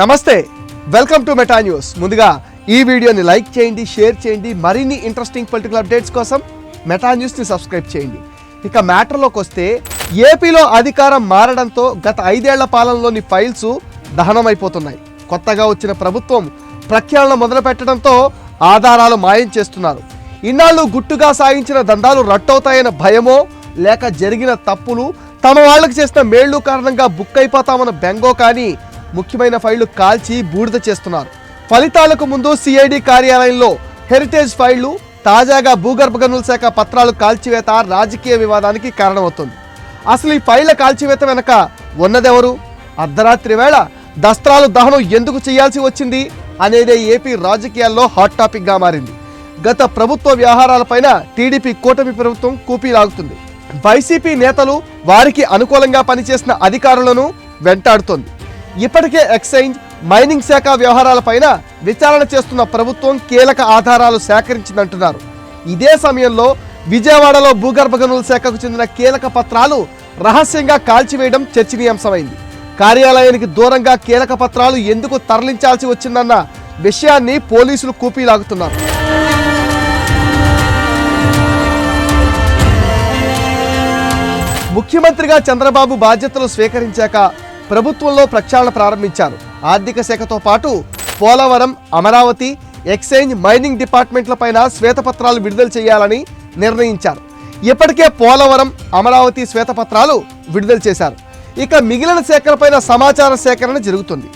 నమస్తే welcome to meta news. ముందుగా ఈ వీడియోని లైక్ చేయండి షేర్ చేయండి మరిన్ని ఇంట్రెస్టింగ్ పొలిటికల్ అప్డేట్స్ కోసం మెటా న్యూస్ని సబ్స్క్రైబ్ చేయండి. ఇక మ్యాటర్లోకి వస్తే ఏపీలో అధికారం మారడంతో గత ఐదేళ్ళ పాలనలోని ఫైల్స్ దహనమైపోతున్నాయి. కొత్తగా వచ్చిన ప్రభుత్వం ప్రఖ్యాళన మొదలుపెట్టడంతో ఆధారాలు మాయం చేస్తున్నారు. ఇన్నాళ్ళు గుట్టుగా సాగించిన దందాలు రట్టవుతాయన్న భయమో లేక జరిగిన తప్పులు తమ వాళ్ళకి చేసిన మేళ్ళు కారణంగా బుక్ అయిపోతామన్న బెంగో కానీ ముఖ్యమైన ఫైళ్ళు కాల్చి బూడిద చేస్తున్నారు. ఫలితాలకు ముందు సిఐడి కార్యాలయంలో హెరిటేజ్ ఫైళ్ళు తాజాగా భూగర్భ గనుల శాఖ పత్రాలు కాల్చివేత రాజకీయ వివాదానికి కారణమవుతుంది. అసలు ఈ ఫైళ్ళ కాల్చివేత వెనక ఉన్నదెవరు? అర్ధరాత్రి వేళ దస్త్రాలు దహనం ఎందుకు చేయాల్సి వచ్చింది అనేదే ఏపీ రాజకీయాల్లో హాట్ టాపిక్గా మారింది. గత ప్రభుత్వ వ్యవహారాలపైన టీడీపీ కూటమి ప్రభుత్వం కూపీలాగుతుంది వైసీపీ నేతలు వారికి అనుకూలంగా పనిచేసిన అధికారులను వెంటాడుతోంది. ఇప్పటికే ఎక్సైజ్ మైనింగ్ శాఖ వ్యవహారాలపైన విచారణ చేస్తున్న ప్రభుత్వం కీలక ఆధారాలు సేకరించిందంటున్నారు. ఇదే సమయంలో విజయవాడలో భూగర్భ గనుల శాఖకు చెందిన కీలక పత్రాలు రహస్యంగా కాల్చివేయడం చర్చనీయాంశమైంది. కార్యాలయానికి దూరంగా కీలక పత్రాలు ఎందుకు తరలించాల్సి వచ్చిందన్న విషయాన్ని పోలీసులు కూపీలాగుతున్నారు. ముఖ్యమంత్రిగా చంద్రబాబు బాధ్యతలు స్వీకరించాక ప్రభుత్వంలో ప్రక్షాళన ప్రారంభించారు. ఆర్థిక శాఖతో పాటు పోలవరం అమరావతి ఎక్స్చేంజ్ మైనింగ్ డిపార్ట్మెంట్లపైన శ్వేతపత్రాలు విడుదల చేయాలని నిర్ణయించారు. ఇప్పటికే పోలవరం అమరావతి శ్వేతపత్రాలు విడుదల చేశారు. ఇక మిగిలిన శాఖలపైన సమాచార సేకరణ జరుగుతుంది.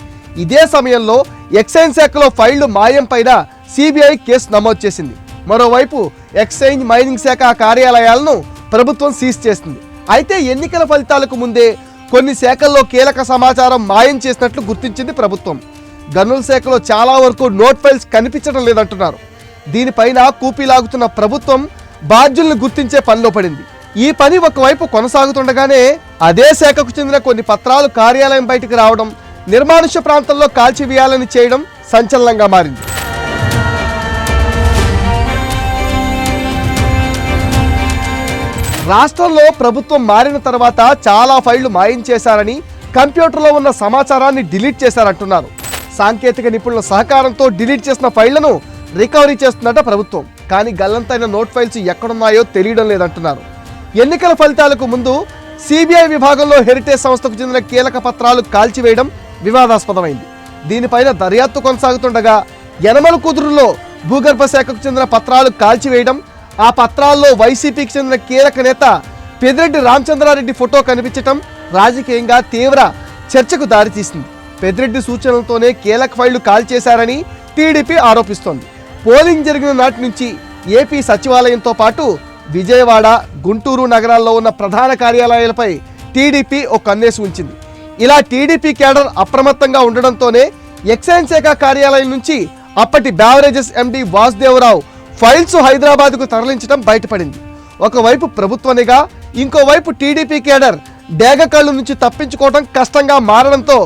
ఇదే సమయంలో ఎక్సైజ్ శాఖలో ఫైళ్ళు మాయం పైన సిబిఐ కేసు నమోదు చేసింది. మరోవైపు ఎక్సైజ్ మైనింగ్ శాఖ కార్యాలయాలను ప్రభుత్వం సీజ్ చేసింది. అయితే ఎన్నికల ఫలితాలకు ముందే కొన్ని శాఖల్లో కీలక సమాచారం మాయం చేసినట్లు గుర్తించింది ప్రభుత్వం. గనుల శాఖలో చాలా వరకు నోట్ ఫైల్స్ కనిపించడం లేదంటున్నారు. దీనిపైన కూపీలాగుతున్న ప్రభుత్వం బాధ్యుల్ని గుర్తించే పనిలో పడింది. ఈ పని ఒకవైపు కొనసాగుతుండగానే అదే శాఖకు చెందిన కొన్ని పత్రాలు కార్యాలయం బయటకు రావడం నిర్మానుష్య ప్రాంతంలో కాల్చివేయాలని చేయడం సంచలనంగా మారింది. రాష్ట్రంలో ప్రభుత్వం మారిన తర్వాత చాలా ఫైళ్ళు మాయం చేశారని కంప్యూటర్లో ఉన్న సమాచారాన్ని డిలీట్ చేశారంటున్నారు. సాంకేతిక నిపుణుల సహకారంతో డిలీట్ చేసిన ఫైళ్ళను రికవరీ చేస్తుందట ప్రభుత్వం. కానీ గల్లంతైన నోట్ ఫైల్స్ ఎక్కడున్నాయో తెలియడం లేదంటున్నారు. ఎన్నికల ఫలితాలకు ముందు సిబిఐ విభాగంలో హెరిటేజ్ సంస్థకు చెందిన కీలక పత్రాలు కాల్చివేయడం వివాదాస్పదమైంది. దీనిపైన దర్యాప్తు కొనసాగుతుండగా యనమల కుదురులో భూగర్భ శాఖకు చెందిన పత్రాలు కాల్చివేయడం ఆ పత్రాల్లో వైసీపీకి చెందిన కీలక నేత పెదిరెడ్డి రామచంద్రారెడ్డి ఫోటో కనిపించటం రాజకీయంగా తీవ్ర చర్చకు దారితీసింది. పెదిరెడ్డి సూచనలతోనే కీలక ఫైళ్ళు కాల్చేశారని టీడీపీ ఆరోపిస్తోంది. పోలింగ్ జరిగిన నాటి నుంచి ఏపీ సచివాలయంతో పాటు విజయవాడ గుంటూరు నగరాల్లో ఉన్న ప్రధాన కార్యాలయాలపై టీడీపీ ఒక కన్నేసి ఉంచింది. ఇలా టీడీపీ కేడర్ అప్రమత్తంగా ఉండడంతోనే ఎక్సైజ్ శాఖ కార్యాలయం నుంచి అప్పటి బ్యావరేజెస్ ఎండి వాసుదేవరావు ఫైల్స్ హైదరాబాద్కు తరలించడం బయటపడింది. ఒకవైపు ప్రభుత్వనిగా ఇంకోవైపు టీడీపీ కేడర్ డేగ కళ్ళు నుంచి తప్పించుకోవడం కష్టంగా మారడంతో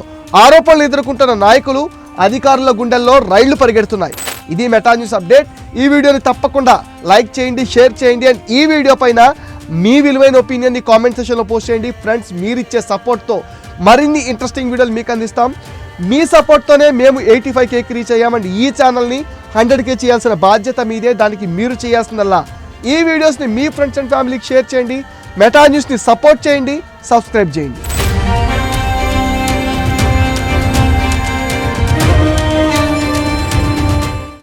ఆరోపణలు ఎదుర్కొంటున్న నాయకులు అధికారుల గుండెల్లో రైళ్ళు పరిగెడుతున్నాయి. ఇది మెటా న్యూస్ అప్డేట్. ఈ వీడియోని తప్పకుండా లైక్ చేయండి షేర్ చేయండి అండ్ ఈ వీడియో పైన మీ విలువైన ఒపీనియన్ని కామెంట్ సెషన్లో పోస్ట్ చేయండి. ఫ్రెండ్స్ మీరిచ్చే సపోర్ట్తో మరిన్ని ఇంట్రెస్టింగ్ వీడియోలు మీకు అందిస్తాం. మీ సపోర్ట్తోనే మేము ఎయిటీ ఫైవ్ కేకి రీచ్ అయ్యామండి. ఈ ఛానల్ని హండ్రెడ్ కే చేయాల్సిన బాధ్యత మీదే దానికి మీరు చేయాల్సిందల్లా. ఈ వీడియోస్ని మీ ఫ్రెండ్స్ అండ్ ఫ్యామిలీకి షేర్ చేయండి. మెటా న్యూస్ని సపోర్ట్ చేయండి. సబ్స్క్రైబ్ చేయండి.